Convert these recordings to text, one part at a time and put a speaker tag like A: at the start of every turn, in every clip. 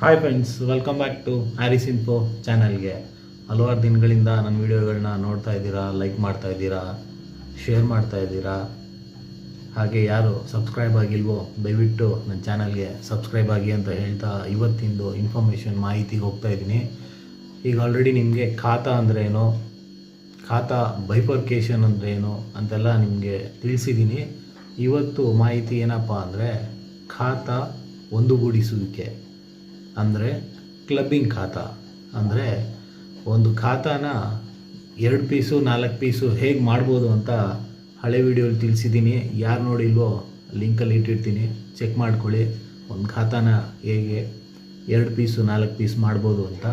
A: Hi friends welcome back to Harris info ಚಾನಲ್ಗೆ ಹಲವಾರು ದಿನಗಳಿಂದ ನನ್ನ ವೀಡಿಯೋಗಳನ್ನ ನೋಡ್ತಾ ಇದ್ದೀರಾ ಲೈಕ್ ಮಾಡ್ತಾ ಇದ್ದೀರಾ ಶೇರ್ ಮಾಡ್ತಾ ಇದ್ದೀರಾ? ಹಾಗೆ ಯಾರು ಸಬ್ಸ್ಕ್ರೈಬ್ ಆಗಿಲ್ವೋ, ದಯವಿಟ್ಟು ನನ್ನ ಚಾನಲ್ಗೆ ಸಬ್ಸ್ಕ್ರೈಬ್ ಆಗಿ ಅಂತ ಹೇಳ್ತಾ ಇವತ್ತಿಂದು ಇನ್ಫಾರ್ಮೇಷನ್ ಮಾಹಿತಿಗೆ ಹೋಗ್ತಾ ಇದ್ದೀನಿ. ಈಗ ಆಲ್ರೆಡಿ ನಿಮಗೆ ಖಾತಾ ಅಂದರೆ ಏನು? ಖಾತಾ ಬೈಫರ್ಕೇಷನ್ ಅಂದರೆ ಏನು ಅಂತೆಲ್ಲ ನಿಮಗೆ ತಿಳಿಸಿದ್ದೀನಿ. ಇವತ್ತು ಮಾಹಿತಿ ಏನಪ್ಪ ಅಂದರೆ ಖಾತಾ ಒಂದುಗೂಡಿಸುವಿಕೆ. ಅಂದರೆ ಕ್ಲಬ್ಬಿಂಗ್ ಖಾತಾ. ಅಂದರೆ ಒಂದು ಖಾತಾನ ಎರಡು ಪೀಸು, ನಾಲ್ಕು ಪೀಸು ಹೇಗೆ ಮಾಡ್ಬೋದು ಅಂತ ಹಳೆ ವಿಡಿಯೋಲಿ ತಿಳಿಸಿದ್ದೀನಿ. ಯಾರು ನೋಡಿಲ್ವೋ ಲಿಂಕಲ್ಲಿ ಇಟ್ಟಿರ್ತೀನಿ. ಚೆಕ್ ಮಾಡ್ಕೊಳ್ಳಿ. ಒಂದು ಖಾತಾನ ಹೇಗೆ ಎರಡು ಪೀಸು, ನಾಲ್ಕು ಪೀಸ್ ಮಾಡ್ಬೋದು ಅಂತ.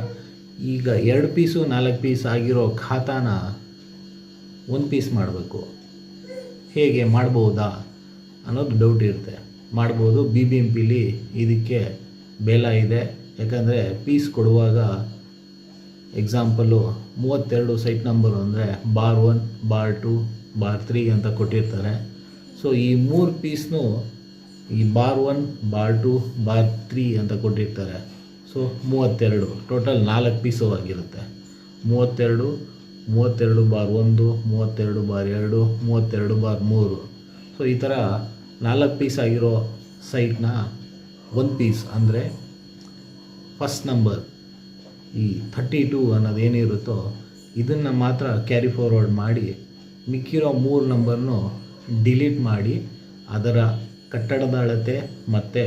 A: ಈಗ ಎರಡು ಪೀಸು, ನಾಲ್ಕು ಪೀಸ್ ಆಗಿರೋ ಖಾತಾನ ಒಂದು ಪೀಸ್ ಮಾಡಬೇಕು. ಹೇಗೆ ಮಾಡ್ಬೋದಾ ಅನ್ನೋದು ಡೌಟ್ ಇರುತ್ತೆ. ಮಾಡ್ಬೋದು ಬಿ ಬಿ ಎಂ ಪಿಲಿ ಇದಕ್ಕೆ ಬೇಲ ಇದೆ. ಯಾಕಂದರೆ ಪೀಸ್ ಕೊಡುವಾಗ ಎಕ್ಸಾಂಪಲ್ಲು ಮೂವತ್ತೆರಡು ಸೈಟ್ ನಂಬರು ಅಂದರೆ bar one bar two bar three ಅಂತ ಕೊಟ್ಟಿರ್ತಾರೆ. ಸೊ ಈ ಮೂರು ಪೀಸ್ನು ಈ bar one bar two bar three ಅಂತ ಕೊಟ್ಟಿರ್ತಾರೆ. ಸೊ ಮೂವತ್ತೆರಡು ಟೋಟಲ್ ನಾಲ್ಕು ಪೀಸು ಆಗಿರುತ್ತೆ. ಮೂವತ್ತೆರಡು ಮೂವತ್ತೆರಡು ಬಾರ್ ಒಂದು, ಮೂವತ್ತೆರಡು ಬಾರ್ ಎರಡು, ಮೂವತ್ತೆರಡು ಬಾರ್ ಮೂರು. ಸೊ ಈ ಥರ ನಾಲ್ಕು ಪೀಸ್ ಆಗಿರೋ ಸೈಟ್ನ ಒಂದು ಪೀಸ್ ಅಂದರೆ ಫಸ್ಟ್ ನಂಬರ್ ಈ ಥರ್ಟಿ ಟು ಅನ್ನೋದು ಏನಿರುತ್ತೋ ಇದನ್ನು ಮಾತ್ರ ಕ್ಯಾರಿ ಫಾರ್ವರ್ಡ್ ಮಾಡಿ, ಮಿಕ್ಕಿರೋ ಮೂರು ನಂಬರ್ನು ಡಿಲೀಟ್ ಮಾಡಿ, ಅದರ ಕಟ್ಟಡದ ಅಳತೆ ಮತ್ತು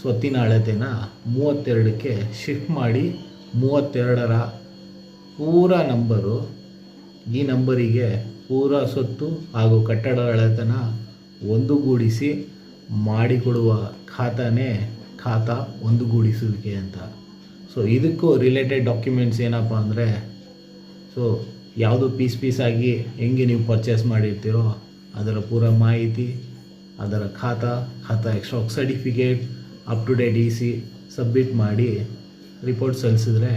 A: ಸ್ವತ್ತಿನ ಅಳತೆನ ಮೂವತ್ತೆರಡಕ್ಕೆ ಶಿಫ್ಟ್ ಮಾಡಿ, ಮೂವತ್ತೆರಡರ ಪೂರ ನಂಬರು ಈ ನಂಬರಿಗೆ ಪೂರ ಸ್ವತ್ತು ಹಾಗೂ ಕಟ್ಟಡ ಅಳತೆನ ಒಂದುಗೂಡಿಸಿ ಮಾಡಿಕೊಡುವ ಖಾತಾನೇ ಖಾತಾ ಒಂದುಗೂಡಿಸುವಿಕೆ ಅಂತ. ಸೊ ಇದಕ್ಕೂ ರಿಲೇಟೆಡ್ ಡಾಕ್ಯುಮೆಂಟ್ಸ್ ಏನಪ್ಪ ಅಂದರೆ ಸೊ ಯಾವುದು ಪೀಸ್ ಪೀಸ್ ಆಗಿ ಹೆಂಗೆ ನೀವು ಪರ್ಚೇಸ್ ಮಾಡಿರ್ತೀರೋ, ಅದರ ಪೂರ ಮಾಹಿತಿ, ಅದರ khata khata extra certificate up to date E C submit ಮಾಡಿ ರಿಪೋರ್ಟ್ ಸಲ್ಲಿಸಿದ್ರೆ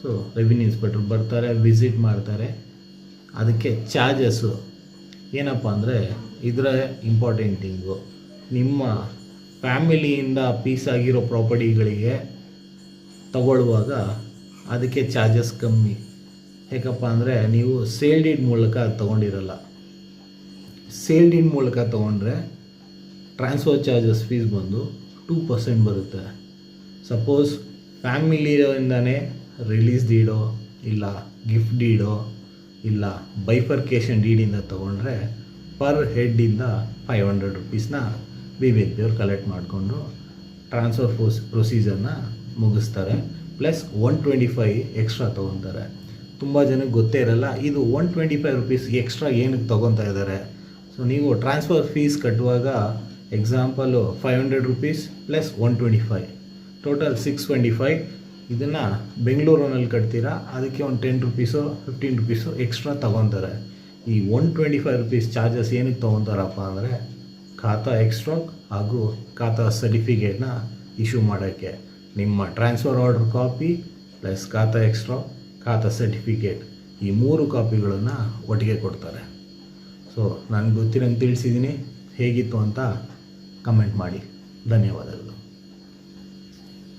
A: ಸೊ ರೆವಿನ್ಯೂ ಇನ್ಸ್ಪೆಕ್ಟರ್ ಬರ್ತಾರೆ ವಿಸಿಟ್ ಮಾಡ್ತಾರೆ. ಅದಕ್ಕೆ ಚಾರ್ಜಸ್ಸು ಏನಪ್ಪ ಅಂದರೆ, ಇದರ ಇಂಪಾರ್ಟೆಂಟಿಂಗು ನಿಮ್ಮ ಫ್ಯಾಮಿಲಿಯಿಂದ ಪೀಸ್ ಆಗಿರೋ ಪ್ರಾಪರ್ಟಿಗಳಿಗೆ ತಗೊಳ್ಳುವಾಗ ಅದಕ್ಕೆ ಚಾರ್ಜಸ್ ಕಮ್ಮಿ. ಯಾಕಪ್ಪ ಅಂದರೆ ನೀವು ಸೇಲ್ಡಿನ ಡೀಡ್ ಮೂಲಕ ತೊಗೊಂಡಿರಲ್ಲ. ಸೇಲ್ಡಿನ ಮೂಲಕ ತೊಗೊಂಡ್ರೆ ಟ್ರಾನ್ಸ್ಫರ್ ಚಾರ್ಜಸ್ ಫೀಸ್ ಬಂದು ಟೂ ಪರ್ಸೆಂಟ್ ಬರುತ್ತೆ. ಸಪೋಸ್ ಫ್ಯಾಮಿಲಿಯಿಂದನೇ ರಿಲೀಸ್ ಡೀಡೋ ಇಲ್ಲ, ಗಿಫ್ಟ್ ಡೀಡೋ ಇಲ್ಲ, ಬೈಫರ್ಕೇಷನ್ ಡೀಡಿಂದ ತೊಗೊಂಡ್ರೆ ಪರ್ ಹೆಡ್ಡಿಂದ ಫೈವ್ ಹಂಡ್ರೆಡ್ ರುಪೀಸ್ನ ಬಿ ಬಿ ಎಂ ಪಿಯವ್ರು ಕಲೆಕ್ಟ್ ಮಾಡಿಕೊಂಡು ಟ್ರಾನ್ಸ್ಫರ್ ಫೋಸ್ ಪ್ರೊಸೀಜರ್ನ ಮುಗಿಸ್ತಾರೆ. Plus one twenty five extra ತೊಗೊತಾರೆ. ತುಂಬ ಜನಕ್ಕೆ ಗೊತ್ತೇ ಇರಲ್ಲ, ಇದು one twenty five rupees extra ಏನಕ್ಕೆ ತೊಗೊತಾ ಇದ್ದಾರೆ ಸೊ ನೀವು ಟ್ರಾನ್ಸ್ಫರ್ ಫೀಸ್ ಕಟ್ಟುವಾಗ example five hundred rupees plus one twenty five total six twenty five ಇದನ್ನು ಬೆಂಗಳೂರಿನಲ್ಲಿ ಕಟ್ತೀರಾ? ಅದಕ್ಕೆ ಒಂದು ten rupees fifteen rupees extra ತೊಗೊತಾರೆ. ಈ one twenty five rupees charges ಏನಕ್ಕೆ ತೊಗೊತಾರಪ್ಪ ಅಂದರೆ ಖಾತಾ ಎಕ್ಸ್ಟ್ರಾ ಹಾಗೂ ಖಾತಾ ಸರ್ಟಿಫಿಕೇಟ್ನ ಇಶ್ಯೂ ಮಾಡೋಕ್ಕೆ ನಿಮ್ಮ transfer order copy plus khata extra khata certificate ಈ ಮೂರು ಕಾಪಿಗಳನ್ನು ಒಟ್ಟಿಗೆ ಕೊಡ್ತಾರೆ. ಸೊ ನನಗೆ ಗೊತ್ತಿರಂಗೆ ತಿಳಿಸಿದ್ದೀನಿ ಹೇಗಿತ್ತು ಅಂತ ಕಮೆಂಟ್ ಮಾಡಿ. ಧನ್ಯವಾದಗಳು.